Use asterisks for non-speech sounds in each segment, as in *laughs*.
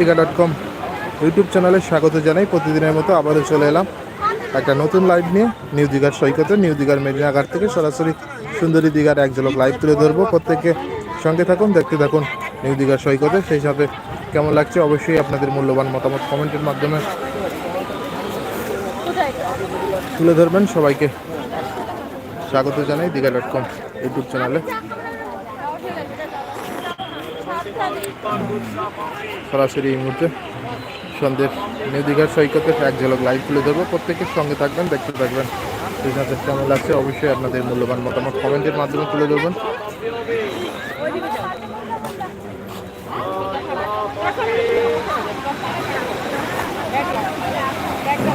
Digha dot কম YouTube চ্যানেলে স্বাগত জানাই। প্রতিদিনের মতো আবারও চলে এলাম। একটা নতুন লাইভ নিয়ে নিউ দীঘার সৈকতে। নিউ দীঘার মেদিনাঘাট থেকে সরাসরি সুন্দরী দীঘার এক ঝলক লাইভ তুলে ধরবো। প্রত্যেককে সঙ্গে থাকুন, দেখতে থাকুন নিউ দীঘার সৈকতে। সেই সাথে কেমন লাগছে অবশ্যই আপনাদের মূল্যবান মতামত কমেন্টের মাধ্যমে তুলে ধরবেন। সবাইকে স্বাগত জানাই দীঘা ডট কম ইউটিউব চ্যানেলে সরাসরি এই মুহূর্তে সন্ধ্যের নিউ দীঘার সৈকতে এক ঝলক লাইভ তুলে ধরবো। প্রত্যেকের সঙ্গে থাকবেন দেখতে থাকবেন। সাথে কেমন লাগছে? অবশ্যই আপনাদের মূল্যবান মতামত কমেন্টের মাধ্যমে তুলে ধরবেন।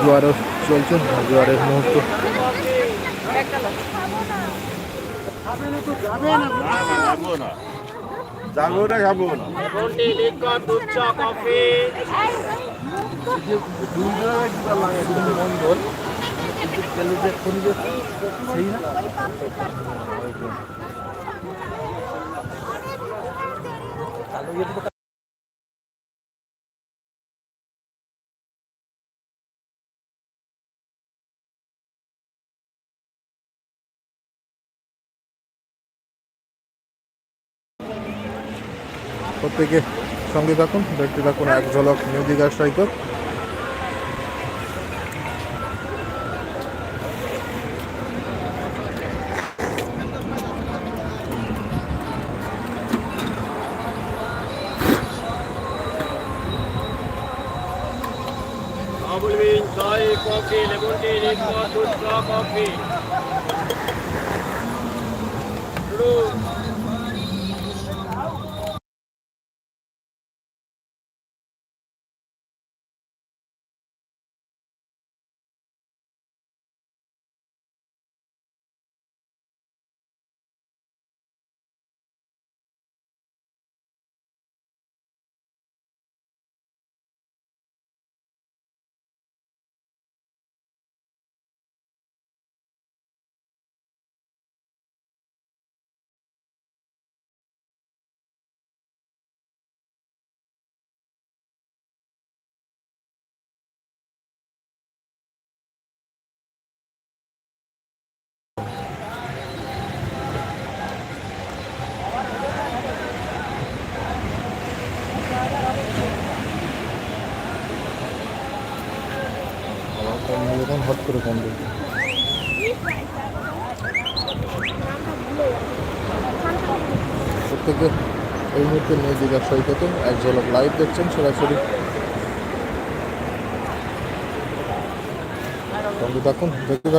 জোয়ারও চলছে জোয়ারের মুহূর্ত। যাব না খাব না। প্রত্যেকে সঙ্গে থাকুন। দেখতে থাকুন এক ঝলক নিউ দীঘার সৈকত। বলবেন চাই কফি লেমন টি কফি। এখন হট করে দিচ্ছে প্রত্যেকে এই মুহূর্তে নিউ দীঘার সৈকতে এক ঝলক লাইভ দেখছেন সরাসরি। সঙ্গে থাকুন দেখতে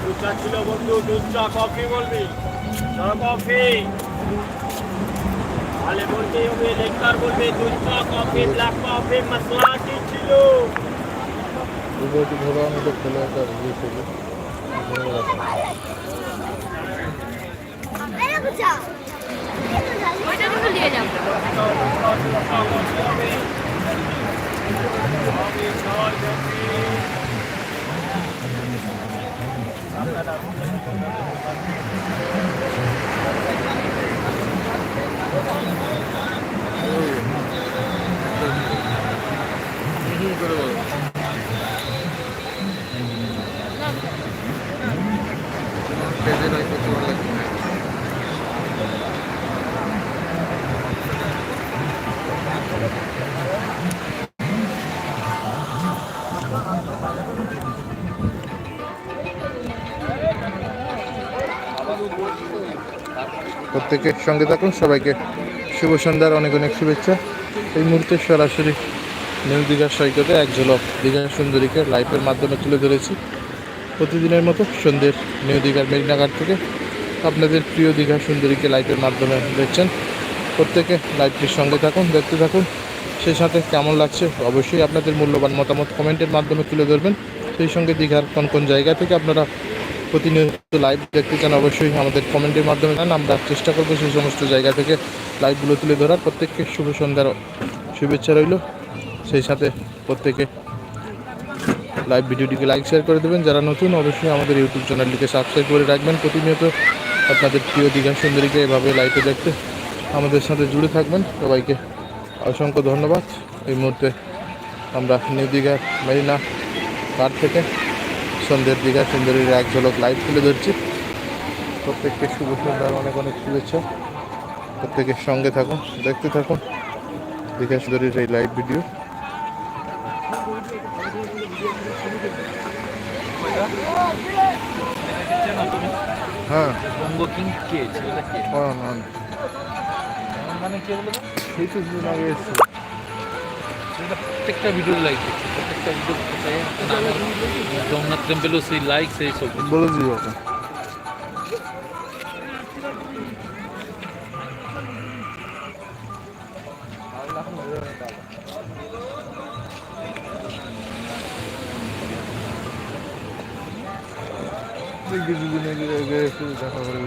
দুধ চা ছিল বন্ধু দুধ চা কফি বলবি চা কফি আলে বলতে হবে লেকচার বলবে দুধ চা coffee black coffee masala tea ছিল দুটো ধরো আমি তো খেলে একটা ইয়ে করব ওইটা প্রত্যেকের সঙ্গে থাকুন। সবাইকে শুভ সন্ধ্যার অনেক অনেক শুভেচ্ছা। এই মুহূর্তে সরাসরি নিউ দীঘার সৈকতে এক ঝলক দীঘা সুন্দরীকে লাইভের মাধ্যমে তুলে ধরেছি। প্রতিদিনের মতো সন্ধ্যের নিউ দীঘার মেরিনাঘাট থেকে আপনাদের প্রিয় দীঘা সুন্দরীকে লাইভের মাধ্যমে দেখছেন। প্রত্যেকে লাইভটির সঙ্গে থাকুন, দেখতে থাকুন। সেই সাথে কেমন লাগছে অবশ্যই আপনাদের মূল্যবান মতামত কমেন্টের মাধ্যমে তুলে ধরবেন। সেই সঙ্গে দীঘার কোন কোন জায়গা থেকে আপনারা প্রতিনিয়ত লাইভ দেখতে চান অবশ্যই আমাদের কমেন্টের মাধ্যমে। জানান আমরা চেষ্টা করব সেই সমস্ত জায়গা থেকে লাইভগুলো তুলে ধরার। প্রত্যেককে শুভ সন্ধ্যার শুভেচ্ছা রইল। সেই সাথে প্রত্যেকে লাইভ ভিডিওটিকে লাইক শেয়ার করে দেবেন। যারা নতুন, অবশ্যই আমাদের ইউটিউব চ্যানেলটিকে সাবস্ক্রাইব করে রাখবেন। প্রতিনিয়ত আপনাদের প্রিয় দীঘা সুন্দরীকে এভাবে লাইভে দেখতে আমাদের সাথে জুড়ে থাকবেন। সবাইকে অসংখ্য ধন্যবাদ। এই মুহূর্তে আমরা নিউ দীঘার মেরিনা ঘাট থেকে সন্ধ্যের দীঘা সুন্দরীর এক ঝলক লাইভ তুলে ধরছি। প্রত্যেককে শুভ সন্ধ্যার অনেক অনেক শুভেচ্ছা। প্রত্যেকের সঙ্গে থাকুন দেখতে থাকুন। দীঘা সুন্দরীর এই লাইভ ভিডিও হ্যাঁ। হ্যাঁ হ্যাঁ। মানে কে সেই তো দুদিন আগে ছেলেটা প্রত্যেকটা ভিডিও লাইক করছে প্রত্যেকটা ভিডিও জগন্নাথ টেম্পেলও সেই লাইক সেই সব বলে দিও ওকে দেখি দুদিন আগে আগে একটু দেখা করে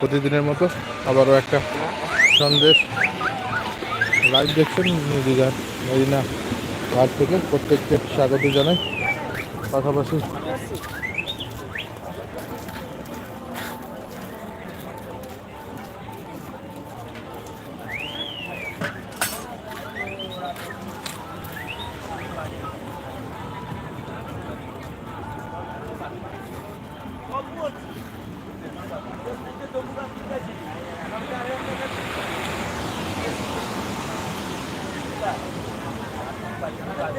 প্রতিদিনের মতো আবারও একটা সন্দেশ লাইভ দেখছেন দীঘার মদিনা ঘাট থেকে প্রত্যেককে স্বাগত জানাই। পাশাপাশি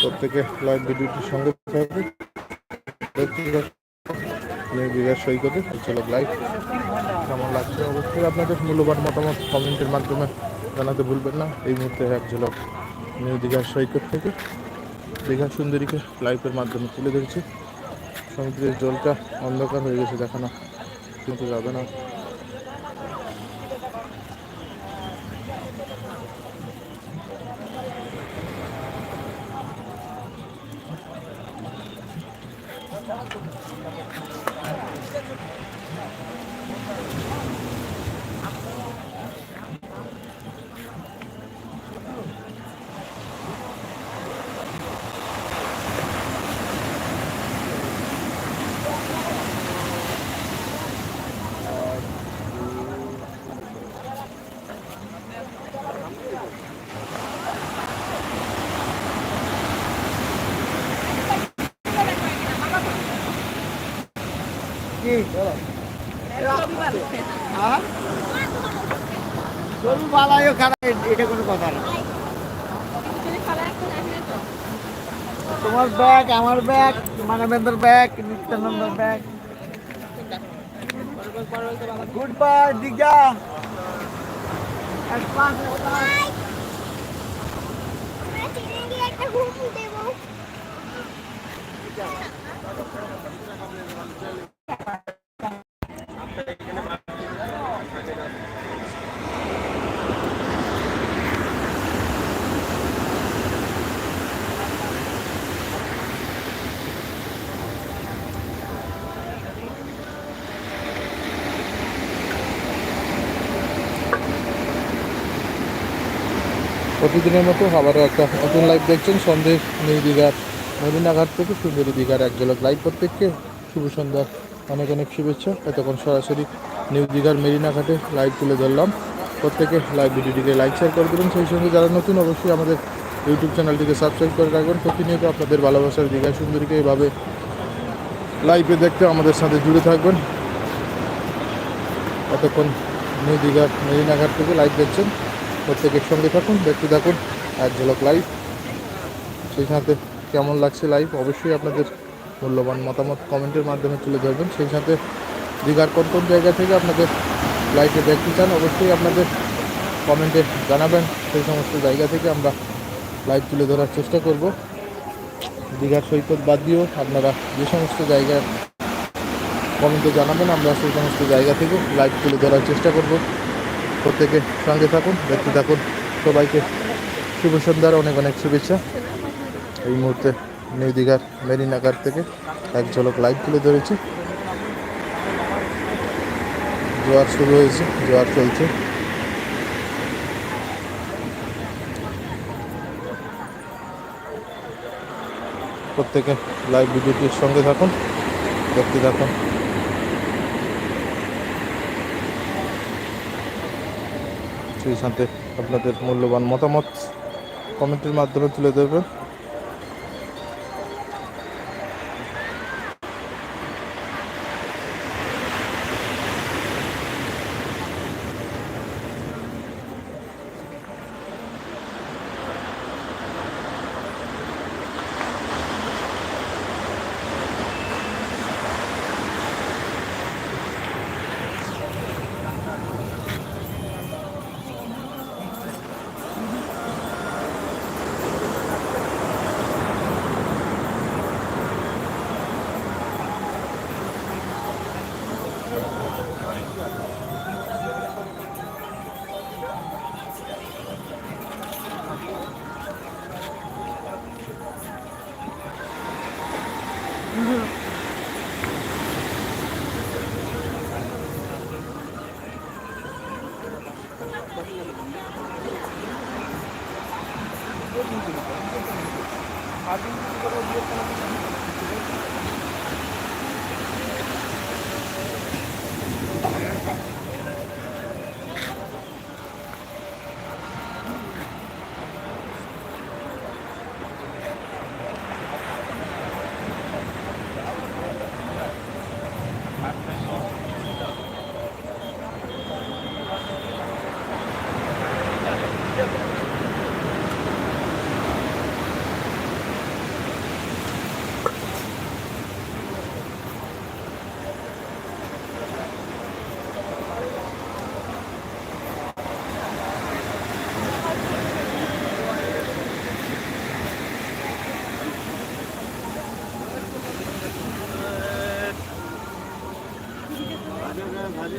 প্রত্যেকে লাইভ ভিডিওটির সঙ্গে থাকবে। দীঘার সৈকতে চলো লাইভ কেমন লাগছে? অবশ্যই আপনাদের মূল্যবান মতামত কমেন্টের মাধ্যমে জানাতে ভুলবেন না। এই মুহূর্তে এক ঝলক নিউ দীঘার সৈকত থেকে দীঘা সুন্দরীকে লাইভের মাধ্যমে তুলে ধরেছি। সমুদ্রের জলটা অন্ধকার হয়ে গেছে দেখানো, কিন্তু যাবে না। গরু বালাইও খারাপ এটা কোনো কথা না তোমার ব্যাগ। আমার ব্যাগ মানবেন্দ্র ব্যাগ নিত্যানন্দর ব্যাগ গুড বাই দীঘা একটা ঘুম দেবো। প্রতিদিনের মতো আবারও একটা নতুন লাইভ দেখছেন সন্দেশ নিউ দীঘার মদিনাঘাট থেকে সুন্দরী দীঘার এক ঝলক লাইভ প্রত্যেককে শুভ সন্ধ্যা। অনেক অনেক শুভেচ্ছা। এতক্ষণ সরাসরি নিউ দীঘার মেরিনাঘাটে লাইভ তুলে ধরলাম। প্রত্যেকে লাইভ ভিডিওটিকে লাইক শেয়ার করে দেবেন। সেই সঙ্গে যারা নতুন অবশ্যই আমাদের ইউটিউব চ্যানেলটিকে সাবস্ক্রাইব করে রাখবেন। প্রতিনিয়ত আপনাদের ভালোবাসার দীঘা সুন্দরীকে এভাবে লাইভে দেখতে আমাদের সাথে জুড়ে থাকবেন। এতক্ষণ নিউ দীঘার মেরিনাঘাট থেকে লাইভ দেখছেন। প্রত্যেকের সঙ্গে থাকুন, দেখতে থাকুন, এক ঝলক লাইভ সেই সাথে কেমন লাগছে লাইভ অবশ্যই আপনাদের মূল্যবান মতামত কমেন্টের মাধ্যমে তুলে ধরবেন। সেই সাথে দীঘার কোন কোন জায়গা থেকে আপনাদের লাইভে দেখতে চান, অবশ্যই আপনাদের কমেন্টে জানাবেন। সেই সমস্ত জায়গা থেকে আমরা লাইভ তুলে ধরার চেষ্টা করব। দীঘার সৈকত বাদ দিয়েও আপনারা যে সমস্ত জায়গায় কমেন্টে জানাবেন, আমরা সেই সমস্ত জায়গা থেকে লাইভ তুলে ধরার চেষ্টা করব। প্রত্যেকে সঙ্গে থাকুন, দেখতে থাকুন। সবাইকে শুভ সন্ধ্যার অনেক অনেক শুভেচ্ছা। এই মুহূর্তে নিউ দীঘার মেরিনাগার থেকে এক ঝলক লাইভ তুলে ধরেছি। জোয়ার শুরু হয়েছে, জোয়ার চলছে। প্রত্যেকে লাইভ ভিডিওটির সঙ্গে থাকুন, দেখতে থাকুন। সেই সাথে আপনাদের মূল্যবান মতামত কমেন্টের মাধ্যমে তুলে 아주 *laughs*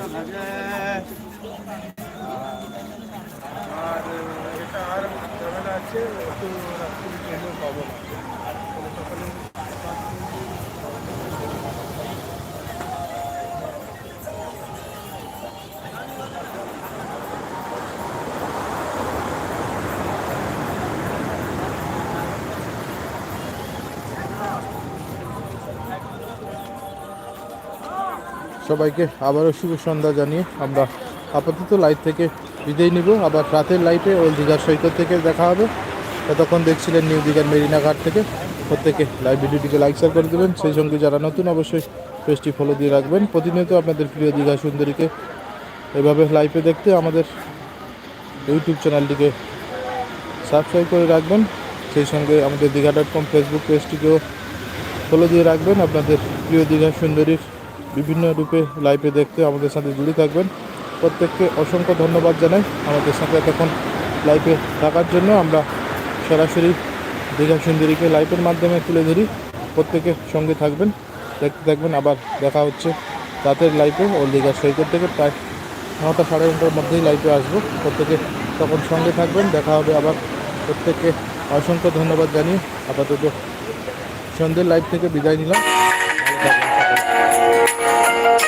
দেবেন আর সবাইকে আবারও শুভ সন্ধ্যা জানিয়ে আমরা আপাতত লাইভ থেকে বিদায় নিব। আবার রাতের লাইভে ওল দীঘার সৈকত থেকে দেখা হবে। ততক্ষণ দেখছিলেন নিউ দীঘার মেরিনা ঘাট থেকে। প্রত্যেকে লাইভ ভিডিওটিকে লাইক শেয়ার করে দেবেন। সেই সঙ্গে যারা নতুন, অবশ্যই পেজটি ফলো দিয়ে রাখবেন। প্রতিনিয়ত আপনাদের প্রিয় দীঘা সুন্দরীকে এভাবে লাইভে দেখতে আমাদের ইউটিউব চ্যানেলটিকে সাবস্ক্রাইব করে রাখবেন। সেই সঙ্গে আমাদের দীঘা ডট কম ফেসবুক পেজটিকেও ফলো দিয়ে রাখবেন। আপনাদের প্রিয় দীঘা সুন্দরীর বিভিন্ন রূপে লাইভে দেখতে আমাদের সাথে জুড়ে থাকবেন। প্রত্যেককে অসংখ্য ধন্যবাদ জানাই আমাদের সাথে এতক্ষণ লাইভে থাকার জন্য। আমরা সরাসরি দীঘা সুন্দরীকে লাইভের মাধ্যমে তুলে ধরি। প্রত্যেকে সঙ্গে থাকবেন, দেখতে থাকবেন। আবার দেখা হচ্ছে রাতের লাইভে ও দীঘা সৈকত থেকে প্রায় নটা সাড়ে নটার মধ্যেই লাইভে আসব। প্রত্যেকে তখন সঙ্গে থাকবেন, দেখা হবে আবার। প্রত্যেককে অসংখ্য ধন্যবাদ জানিয়ে আপাতত সন্ধ্যের লাইভ থেকে বিদায় নিলাম। Thank you.